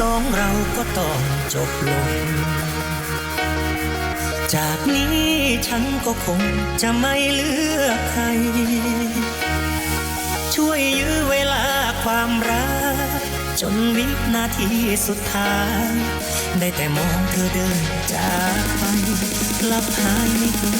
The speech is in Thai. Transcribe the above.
สองเราก็ต้องจบลง จากนี้ฉันก็คงจะไม่เลือกใคร ช่วยยื้อเวลาความรัก จนวินาทีสุดท้าย ได้แต่มองเธอเดินจากไปกลับหายไม่คืนลม